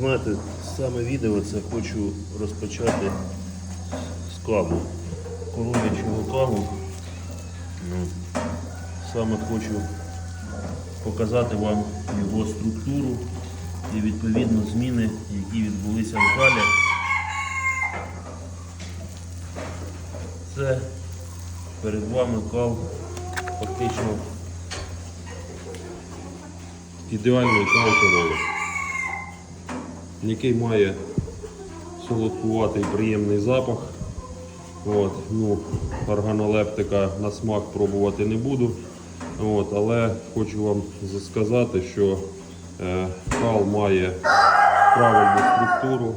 Знаєте, саме відео це хочу розпочати з каву. Коров'ячого каву. Ну, саме хочу показати вам його структуру і відповідно зміни, які відбулися в калі. Це перед вами кал фактично Ідеальний кал корови, який має солодкуватий приємний запах. От, ну, органолептика на смак пробувати не буду. От, але хочу вам сказати, що е, кал має правильну структуру.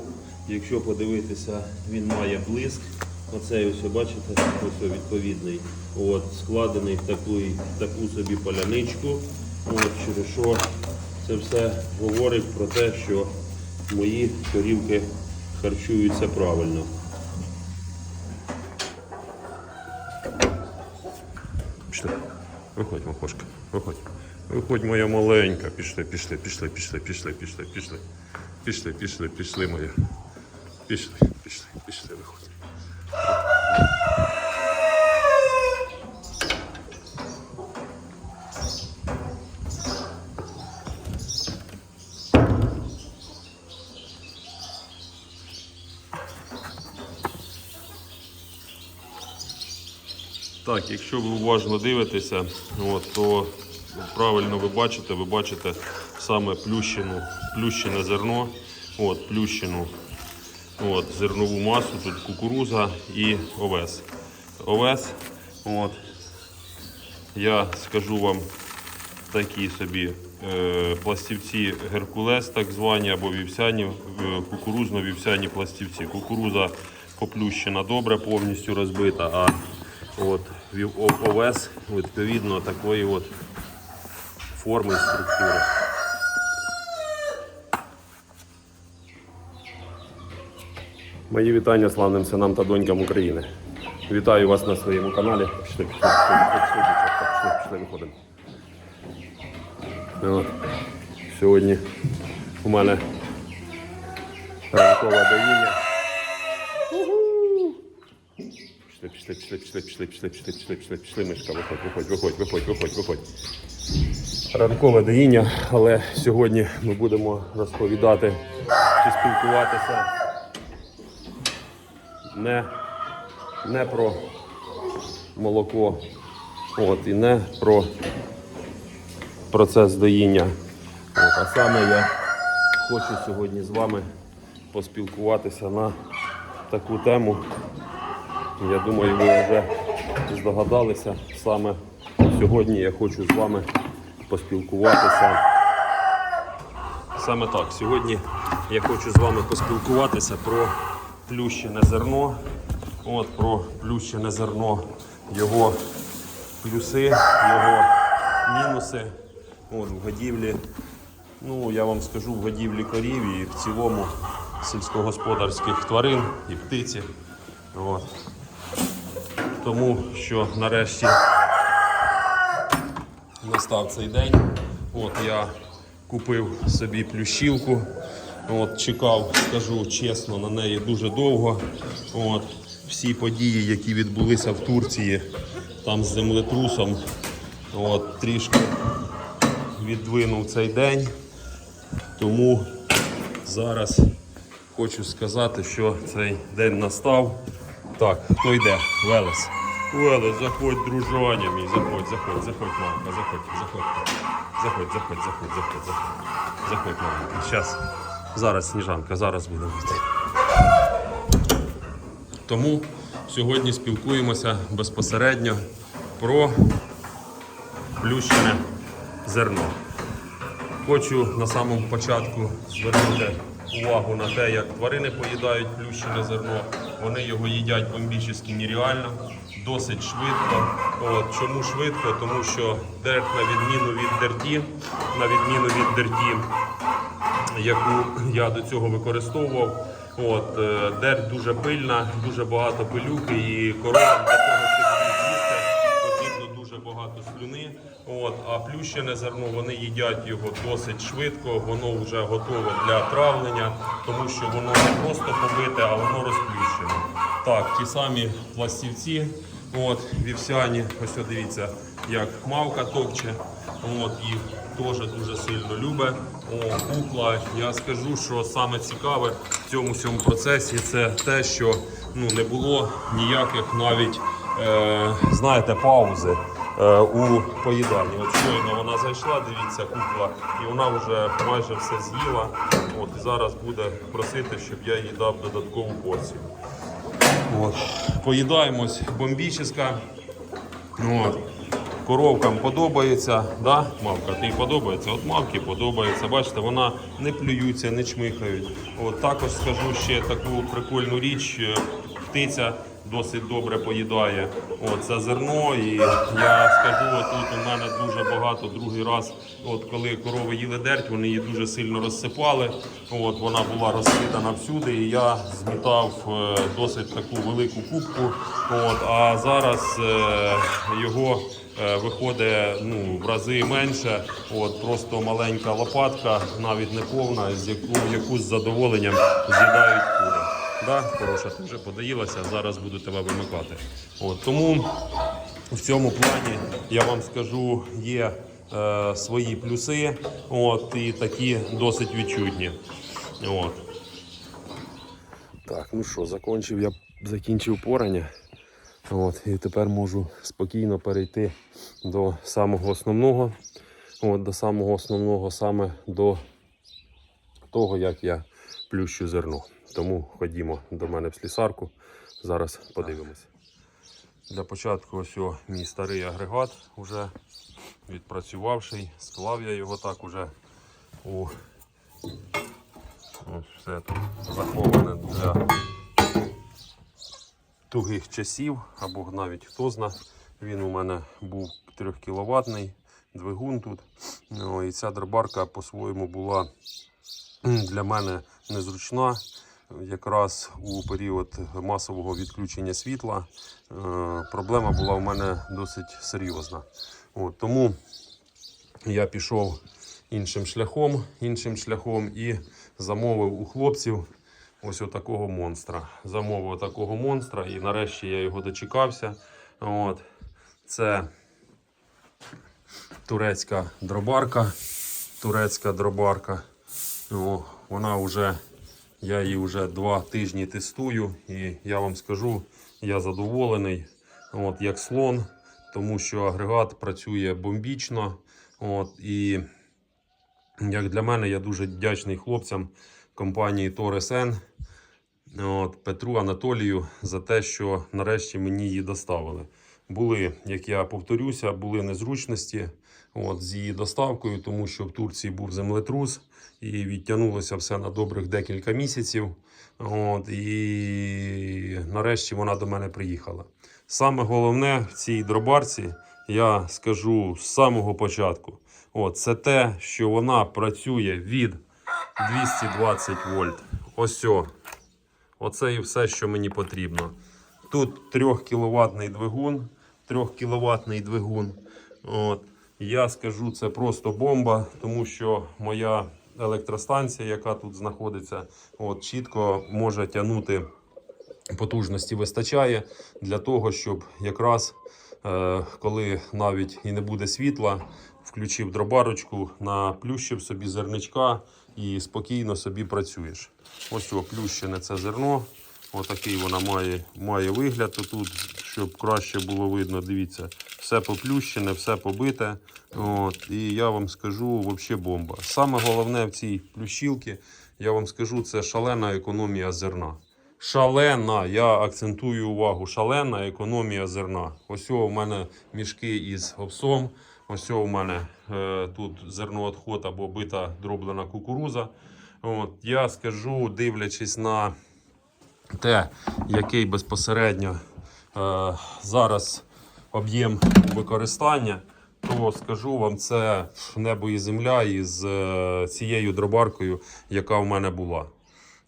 Якщо подивитися, він має блиск. Оцей ось бачите, ось відповідний. От, складений в таку, в таку собі поляничку. От, через що це все говорить про те, що мої корівки харчуються правильно. Пішли. Виходь, махошка, виходь. Виходь, моя маленька. Пішли, пішли, пішли, пішли, пішли, пішли, пішли. Пішли, пішли, пішли, моя. Пішли, пішли, пішли, виходь. Так, якщо ви уважно дивитеся, от, то правильно ви бачите, ви бачите саме плющену, плющене зерно, от, плющену от, зернову масу, тут кукуруза і овес. Овес, от, я скажу вам такі собі е, пластівці Геркулес, так звані, або вівсяні, е, кукурузно-вівсяні пластівці. Кукуруза поплющена добре, повністю розбита, а от вів- овес відповідно такої от форми і структури. Мої вітання славним синам та донькам України. Вітаю вас на своєму каналі. Виходимо. Сьогодні у мене ранкове доїння. Пішли, пішли, пішли, пішли, пішли, пішли, пішли, пішли, пішли, мишка, виходь, виходь, виходь, виходь, виходь, виходь. Ранкове доїння, але сьогодні ми будемо розповідати чи спілкуватися не, не про молоко, от, і не про процес доїння. От, а саме я хочу сьогодні з вами поспілкуватися на таку тему. Я думаю, ви вже здогадалися. Саме сьогодні я хочу з вами поспілкуватися. Саме так, сьогодні я хочу з вами поспілкуватися про плющене зерно. От про плющене зерно, його плюси, його мінуси. От, в годівлі. Ну, я вам скажу, в годівлі корів і в цілому сільськогосподарських тварин і птиці. От. Тому що нарешті настав цей день. От я купив собі плющівку. От, чекав, скажу чесно, на неї дуже довго. От, всі події, які відбулися в Турції, там з землетрусом, от, трішки віддвинув цей день. Тому зараз хочу сказати, що цей день настав. Так, хто йде? Велес. Велес, заходь, дружаня мій, заходь, заходь, заходь, мамка, заходь, заходь. Заходь, заходь, заходь, заходь, заходь. Заходь, мамка. Зараз, зараз, сніжанка, зараз будемо йти. Тому сьогодні спілкуємося безпосередньо про плющене зерно. Хочу на самому початку звернути увагу на те, як тварини поїдають плющене зерно. Вони його їдять бомбічно нереально, досить швидко. От, чому швидко? Тому що дерт, на відміну від дерті, на відміну від дерті, яку я до цього використовував. От, е, дерть дуже пильна, дуже багато пилюки і коровам для того, щоб її з'їсти, потрібно дуже багато сльоз. слюни. От, а плющене зерно вони їдять його досить швидко, воно вже готове для травлення, тому що воно не просто побите, а воно розплющене. Так, ті самі пластівці, от, вівсяні, ось дивіться, як мавка товче. От, їх теж дуже сильно любить. О, кукла. Я скажу, що саме цікаве в цьому всьому процесі це те, що ну, не було ніяких навіть, е, знаєте, паузи у поїданні. От щойно вона зайшла, дивіться, кукла, і вона вже майже все з'їла. От, і зараз буде просити, щоб я їй дав додаткову порцію. От. Поїдаємось бомбічна. От. Коровкам подобається, да? мавка, тобі подобається. От мавки подобається. Бачите, вона не плюються, не чмихають. От також скажу ще таку прикольну річ. е, Птиця досить добре поїдає. Це зерно. І я скажу, тут у мене дуже багато другий раз. От коли корови їли дерть, вони її дуже сильно розсипали. От вона була розсипана всюди. І я змітав е, досить таку велику кубку. От, а зараз е, його е, виходить ну, в рази менше. От, просто маленька лопатка, навіть не повна, з яку, яку з задоволенням з'їдають кури. Да, хороша, ти вже подоїлася, зараз буду тебе вимикати. От, тому в цьому плані я вам скажу, є е, свої плюси, от, і такі досить відчутні. От. Так, ну що, закінчив я закінчив порання. От, і тепер можу спокійно перейти до самого основного. От, до самого основного, саме до того, як я плющу зерно. Тому ходімо до мене в слісарку. Зараз подивимось. Для початку ось о, мій старий агрегат, уже відпрацювавший. Склав я його так уже у ось все тут заховане для тугих часів, або навіть хто зна. Він у мене був 3 кВт двигун тут. Ну, і ця дробарка по-своєму була для мене незручна. Якраз у період масового відключення світла е, проблема була у мене досить серйозна. От, тому я пішов іншим шляхом, іншим шляхом і замовив у хлопців ось отакого монстра. Замовив такого монстра, і нарешті я його дочекався. От. Це турецька дробарка. Турецька дробарка. О, вона вже, я її вже два тижні тестую, і я вам скажу, я задоволений, от, як слон, тому що агрегат працює бомбічно. От, і як для мене, я дуже вдячний хлопцям компанії От, Петру Анатолію за те, що нарешті мені її доставили. Були, як я повторюся, були незручності от, з її доставкою, тому що в Турції був землетрус і відтягнулося все на добрих декілька місяців. От, і нарешті вона до мене приїхала. Саме головне в цій дробарці, я скажу з самого початку, от, це те, що вона працює від 220 вольт. Ось. Оце і все, що мені потрібно. Тут 3 кВт двигун, 3 кВт двигун. От. Я скажу, це просто бомба, тому що моя електростанція, яка тут знаходиться, от, чітко може тягнути потужності вистачає для того, щоб якраз е, коли навіть і не буде світла, включив дробарочку, наплющив собі зерничка і спокійно собі працюєш. Ось о, плющене це зерно. Отакий вона має, має вигляд тут, щоб краще було видно. Дивіться, все поплющене, все побите. От, і я вам скажу, взагалі бомба. Саме головне в цій плющілці, я вам скажу, це шалена економія зерна. Шалена, я акцентую увагу, шалена економія зерна. Ось у мене мішки із овсом. Ось у мене е, тут зерноотход або бита дроблена кукуруза. От, я скажу, дивлячись на те, який безпосередньо е, зараз об'єм використання, то скажу вам, це небо і земля із е, цією дробаркою, яка в мене була.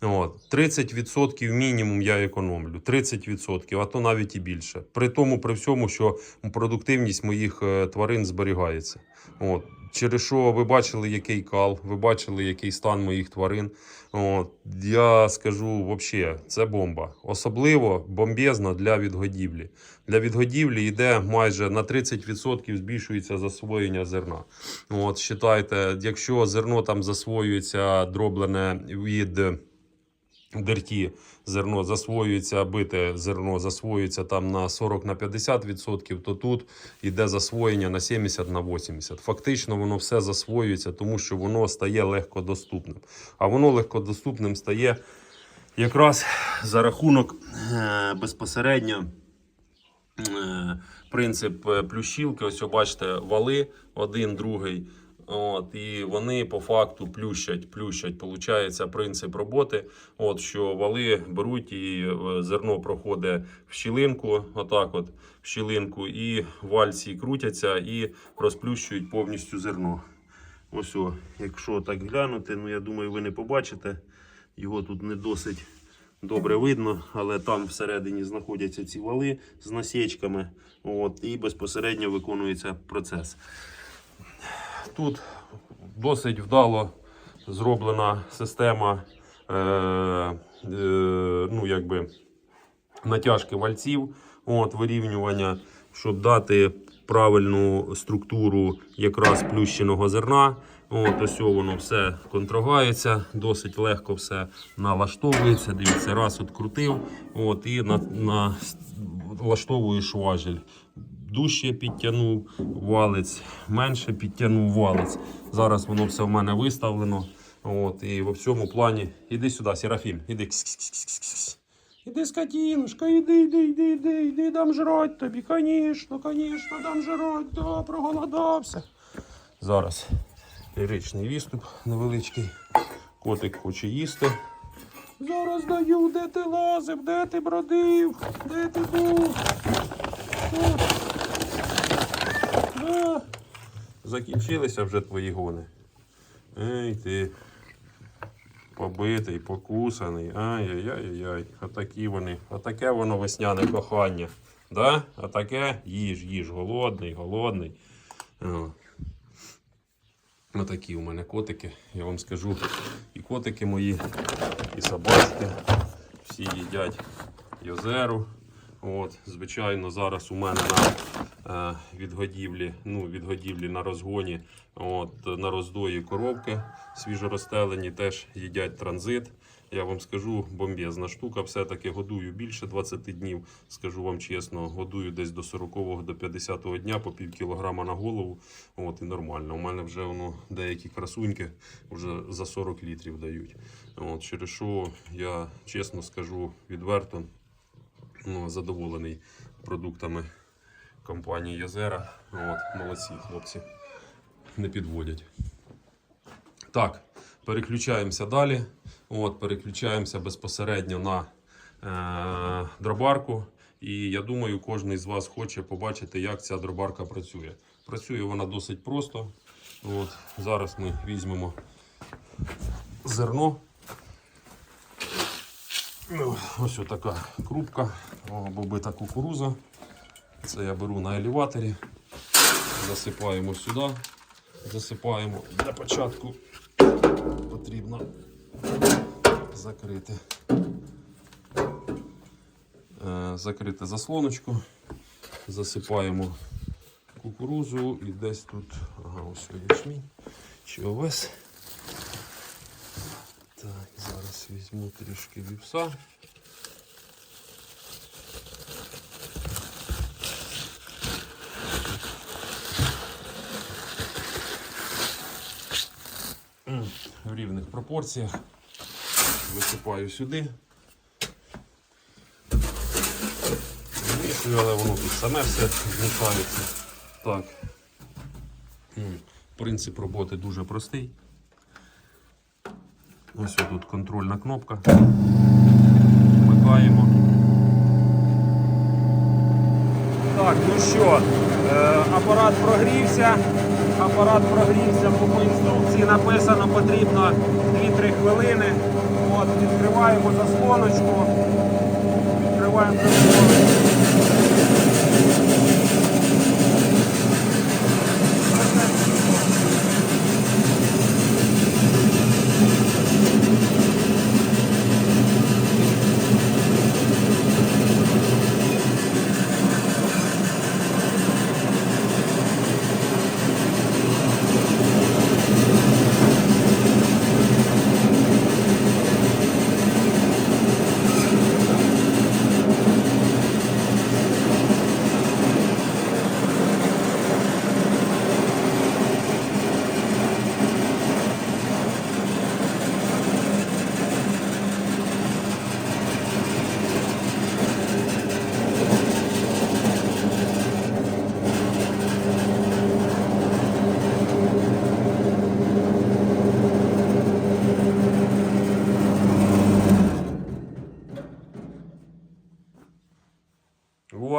От, 30% мінімум я економлю. 30%, а то навіть і більше. При тому, при всьому, що продуктивність моїх е, тварин зберігається. От. Через що ви бачили, який кал, ви бачили, який стан моїх тварин. От. Я скажу, взагалі, це бомба. Особливо бомбезна для відгодівлі. Для відгодівлі йде майже на 30% збільшується засвоєння зерна. От, считайте, якщо зерно там засвоюється дроблене від дерті зерно засвоюється, бите зерно засвоюється там на 40 на 50%, то тут йде засвоєння на 70 на 80. Фактично воно все засвоюється, тому що воно стає легкодоступним. А воно легкодоступним стає якраз за рахунок е, безпосередньо е, принцип е, плющілки. Ось бачите, вали один, другий. От, і вони по факту плющать, плющать. Получається принцип роботи. От що вали беруть і е, зерно проходить в щілинку, отак, от в щілинку, і вальці крутяться і розплющують повністю зерно. Ось, о, якщо так глянути, ну я думаю, ви не побачите. Його тут не досить добре видно, але там всередині знаходяться ці вали з насічками. І безпосередньо виконується процес. Тут досить вдало зроблена система е, е, ну, якби, натяжки вальців, от, вирівнювання, щоб дати правильну структуру якраз плющеного зерна. От, ось воно все контрогається, досить легко все налаштовується. Дивіться, раз от от, і на, на, влаштовуєш важіль. Дужче підтягнув валець, менше підтягнув валець. Зараз воно все в мене виставлено. От, і в цьому плані. Іди сюди, Серафім, іди. Іди, скотінушка, іди, іди, іди, іди, іди, дам жрать тобі. Конечно, конечно, дам жрать, да, проголодався. Зараз ліричний відступ невеличкий. Котик хоче їсти. Зараз даю, де ти лазив, де ти бродив, де ти був. От. Закінчилися вже твої гони. Ей ти. Побитий, покусаний. Ай-яй-яй-яй. Отакі вони. Отаке воно весняне кохання. Да? А таке їж, їж, голодний, голодний. О. Отакі у мене котики, я вам скажу. І котики мої, і собачки. Всі їдять йозеру. От, звичайно, зараз у мене на е, відгодівлі, ну, відгодівлі на розгоні, от, на роздої коровки свіжоростелені теж їдять транзит. Я вам скажу, бомбезна штука. Все-таки годую більше 20 днів. Скажу вам чесно, годую десь до 40-го, до 50-го дня по пів кілограма на голову. От і нормально. У мене вже воно деякі красуньки вже за 40 літрів дають. От, через що я чесно скажу відверто ну, задоволений продуктами компанії Язера. От, молодці хлопці. Не підводять. Так, переключаємося далі. От, переключаємося безпосередньо на е, дробарку. І я думаю, кожен з вас хоче побачити, як ця дробарка працює. Працює вона досить просто. От, зараз ми візьмемо зерно. Ну, Ось така крупка або бита кукуруза. Це я беру на елеваторі. Засипаємо сюди. Засипаємо для початку. Потрібно закрити. Е, Закрити заслоночку. Засипаємо кукурузу і десь тут, ага, ось ячмінь чи овес. Так, зараз візьму трішки віпса. В рівних пропорціях висипаю сюди. Змішую, але воно тут саме все змішається. Так. Принцип роботи дуже простий. Ось тут контрольна кнопка. Вмикаємо. Так, ну що, е, апарат прогрівся. Апарат прогрівся, по інструкції написано, потрібно 2-3 хвилини. От, відкриваємо заслоночку. Відкриваємо заслоночку.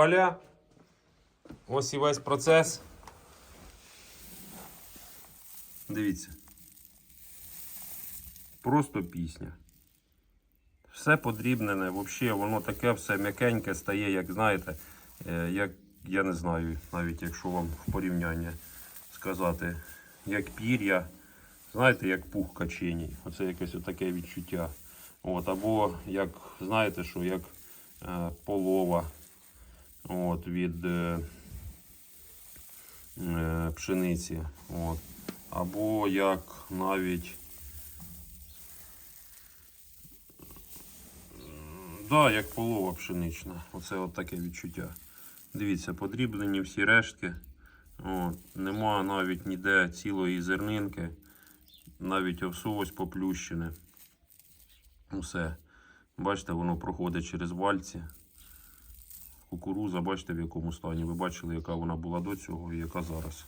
Вуаля! Ось і весь процес. Дивіться. Просто пісня. Все подрібнене, взагалі, воно таке все м'якеньке стає, як знаєте, е, як я не знаю, навіть якщо вам в порівняння сказати, як пір'я, знаєте, як пух каченій. Оце якесь таке відчуття. От, або як, знаєте, що як е, полова от, від е, е, пшениці. От. Або як навіть. Да, як полова пшенична. Оце от таке відчуття. Дивіться, подріблені всі рештки. От. Нема навіть ніде цілої зернинки. Навіть овсовось поплющене. Усе. Бачите, воно проходить через вальці. Кукуруза, бачите, в якому стані. Ви бачили, яка вона була до цього і яка зараз.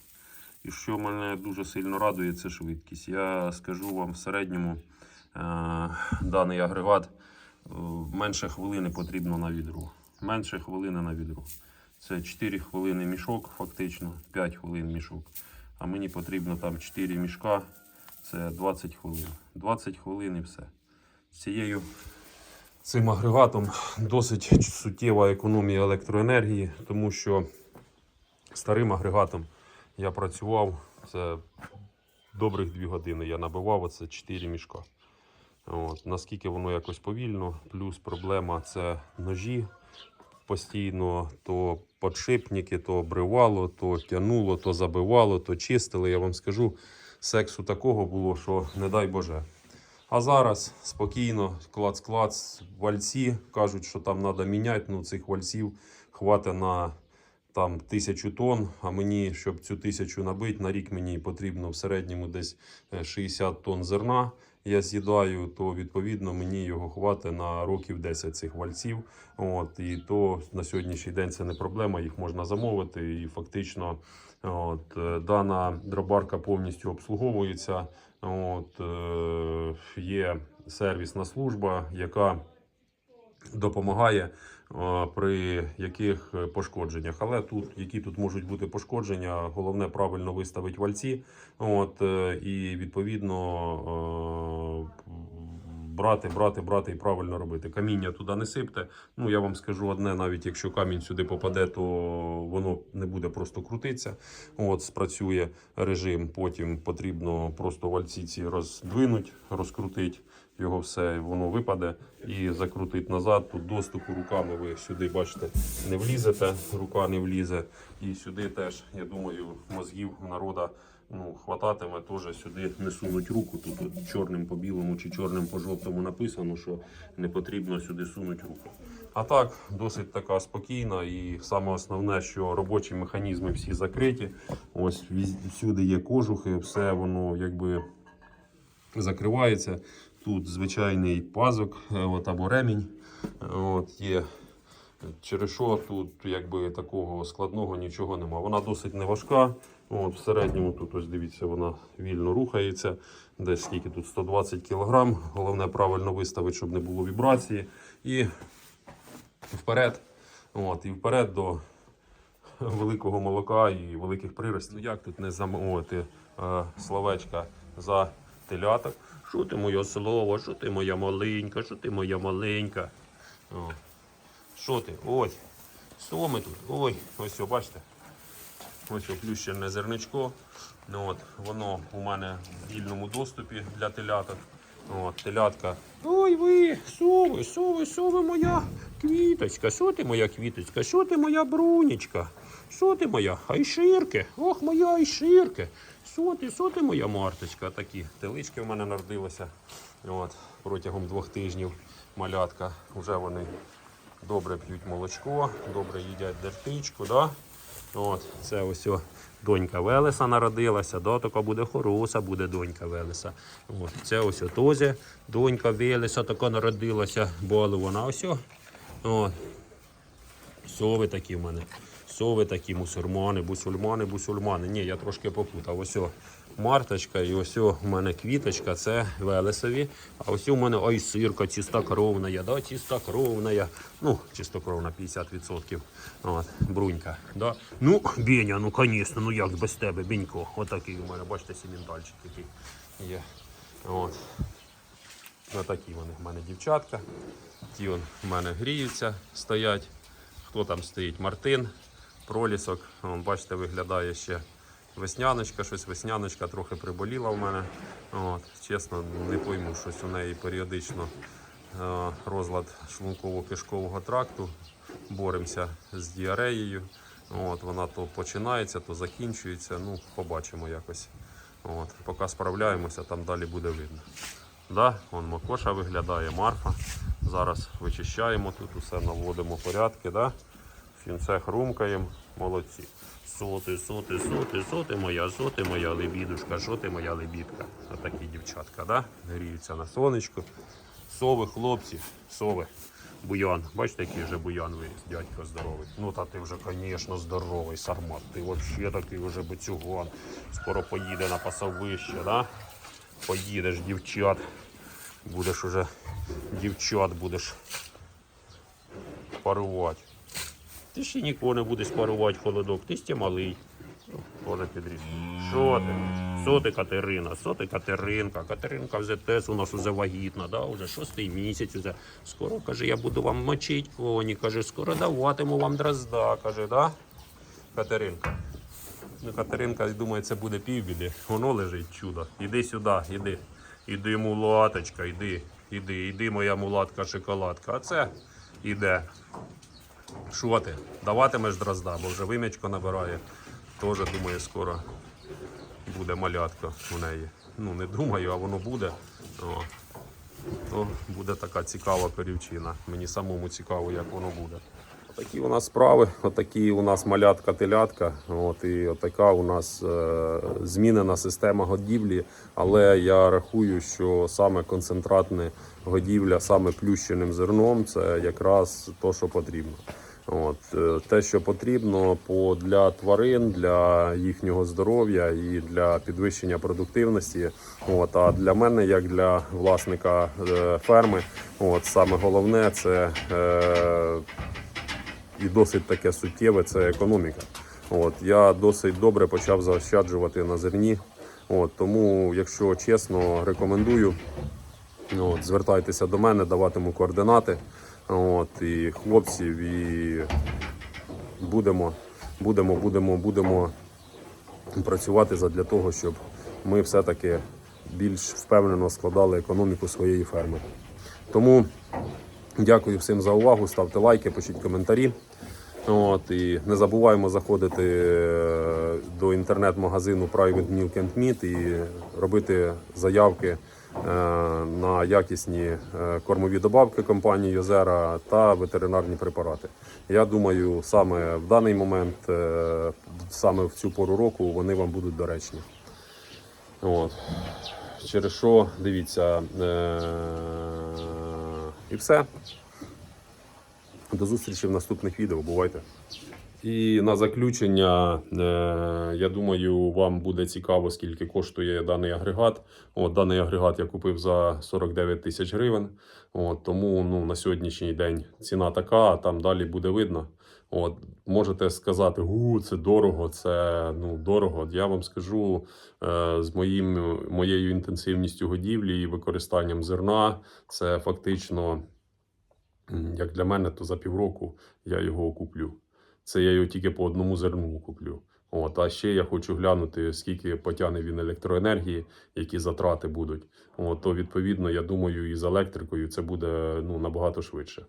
І що мене дуже сильно радує, це швидкість. Я скажу вам в середньому е- даний агрегат е, менше хвилини потрібно на відру. Менше хвилини на відру. Це 4 хвилини мішок, фактично, 5 хвилин мішок. А мені потрібно там 4 мішка, це 20 хвилин. 20 хвилин і все. З цією цим агрегатом досить суттєва економія електроенергії, тому що старим агрегатом я працював це добрих 2 години. Я набивав оце 4 мішка. От. Наскільки воно якось повільно, плюс проблема це ножі постійно, то подшипники, то обривало, то тянуло, то забивало, то чистили. Я вам скажу, сексу такого було, що не дай Боже. А зараз спокійно, клац-клац, вальці кажуть, що там треба міняти. Ну, цих вальців хватить на там тисячу тонн. А мені, щоб цю тисячу набити, на рік мені потрібно в середньому десь е, 60 тонн зерна. Я з'їдаю, то відповідно мені його хватить на років 10 цих вальців. От, і то на сьогоднішній день це не проблема, їх можна замовити. І фактично от, е, дана дробарка повністю обслуговується. От, е, є сервісна служба, яка допомагає е, при яких пошкодженнях. Але тут, які тут можуть бути пошкодження, головне правильно виставити вальці. От, е, і відповідно брати, брати, брати і правильно робити. Каміння туди не сипте. Ну я вам скажу одне, навіть якщо камінь сюди попаде, то воно не буде просто крутитися. От спрацює режим. Потім потрібно просто вальці ці роздвинуть, розкрутити. Його все воно випаде і закрутить назад. Тут доступу руками ви сюди бачите не влізете, рука не влізе. І сюди теж, я думаю, мозгів народа ну, хвататиме, теж сюди не сунуть руку. Тут чорним по білому чи чорним по жовтому написано, що не потрібно сюди сунути руку. А так, досить така спокійна і саме основне, що робочі механізми всі закриті. Ось всюди є кожухи, все воно якби закривається. Тут звичайний пазок е, от, або ремінь. е, От, є. Через що тут якби такого складного нічого нема. Вона досить не важка. От, в середньому тут ось дивіться, вона вільно рухається. Десь скільки тут 120 кг. Головне правильно виставити, щоб не було вібрації. І вперед. От, і вперед до великого молока і великих приростів. Ну як тут не замовити е, словечка за теляток. Що ти моє слово, що ти моя маленька, що ти моя маленька. Що ти? Ой, що ми тут? Ой, ось бачите? Ось оплющене зерничко. Ну, от, воно у мене в вільному доступі для теляток. От, телятка. Ой ви, сови, сови, сови моя квіточка, що ти моя квіточка, що ти моя брунечка, що ти моя айширки, ох моя айширки, що ти, що ти моя марточка. Такі телички в мене народилися от, протягом двох тижнів малятка. Вже вони добре п'ють молочко, добре їдять дертичку. Да? От, це ось донька Велеса народилася, да, така буде хороша, буде донька Велеса. От, це ось теж донька Велеса така народилася, була вона ось. От. Сови такі в мене. Сови такі, мусульмани, бусульмани, бусульмани. Ні, я трошки попутав. Ось марточка і ось у мене квіточка, це Велесові. А ось у мене ой, сирка чистокровна, да, чистокровна. Ну, чистокровна 50%. От, брунька. Да. Ну, Беня, ну звісно, ну як без тебе, Бенько. Отакий у мене, бачите, сіментальчик який є. От. Отакі вони в мене дівчатка. Ті он в мене гріються, стоять. Хто там стоїть? Мартин, пролісок. Вон, бачите, виглядає ще весняночка, щось весняночка трохи приболіла в мене. От, чесно, не пойму, щось у неї періодично е, розлад шлунково-кишкового тракту. Боремося з діареєю. От, вона то починається, то закінчується. Ну, побачимо якось. От, поки справляємося, там далі буде видно. Да, вон Макоша виглядає, Марфа. Зараз вичищаємо тут усе, наводимо порядки. Да? Фінце хрумкаємо. Молодці. Соти, соти, соти, соти моя, соти моя лебідушка, що ти моя лебідка. Отакі дівчатка, да? гріються на сонечку. Сови, хлопці, сови. Буян. Бачите, який вже буян виріс, дядько здоровий. Ну та ти вже, звісно, здоровий, сармат. Ти взагалі такий вже бицюган. Скоро поїде на пасовище, да? Поїдеш, дівчат. Будеш уже дівчат будеш парувати. Ти ще нікого не будеш парувати холодок, ти ще малий. Тоже підріс. Що ти? Що ти, Катерина? Що ти, Катеринка? Катеринка вже теж у нас уже вагітна, да? вже шостий місяць. Уже. Скоро, каже, я буду вам мочити коні, каже, скоро даватиму вам дрозда, каже, да? Катеринка. Ну, Катеринка думає, це буде півбіди. Воно лежить чудо. Іди сюди, іди. Іди, мулаточка, іди, іди, іди, моя мулатка шоколадка. А це іде. Що ти? Даватимеш дрозда, бо вже вим'ячко набирає. Теж думаю, скоро буде малятка у неї. Ну, не думаю, а воно буде. О. То буде така цікава корівчина. Мені самому цікаво, як воно буде. Такі у нас справи, отакі у нас малятка-телятка. От, і отака у нас е, змінена система годівлі. Але я рахую, що саме концентратне годівля, саме плющеним зерном це якраз то, що потрібно. От, е, те, що потрібно по, для тварин, для їхнього здоров'я і для підвищення продуктивності. От, а для мене, як для власника е, ферми, от, саме головне це. Е, і досить таке суттєве це економіка. От я досить добре почав заощаджувати на зерні. От тому, якщо чесно, рекомендую. От, звертайтеся до мене, даватиму координати. От, і хлопців, і будемо, будемо, будемо, будемо працювати задля того, щоб ми все-таки більш впевнено складали економіку своєї ферми. Тому Дякую всім за увагу. Ставте лайки, пишіть коментарі. От, і не забуваємо заходити е, до інтернет-магазину Private Milk and Meat і робити заявки е, на якісні е, кормові добавки компанії Йозера та ветеринарні препарати. Я думаю, саме в даний момент, саме в цю пору року, вони вам будуть доречні. От. Через що, дивіться, і все. До зустрічі в наступних відео. Бувайте. І на заключення, е, я думаю, вам буде цікаво, скільки коштує даний агрегат. От, даний агрегат я купив за 49 тисяч гривень. От, тому ну, на сьогоднішній день ціна така, а там далі буде видно. От можете сказати, у це дорого, це ну дорого. Я вам скажу е, з моїм моєю інтенсивністю годівлі і використанням зерна, це фактично, як для мене, то за півроку я його куплю. Це я його тільки по одному зерну куплю. От, а ще я хочу глянути, скільки потягне він електроенергії, які затрати будуть. От, то відповідно, я думаю, і з електрикою це буде ну набагато швидше.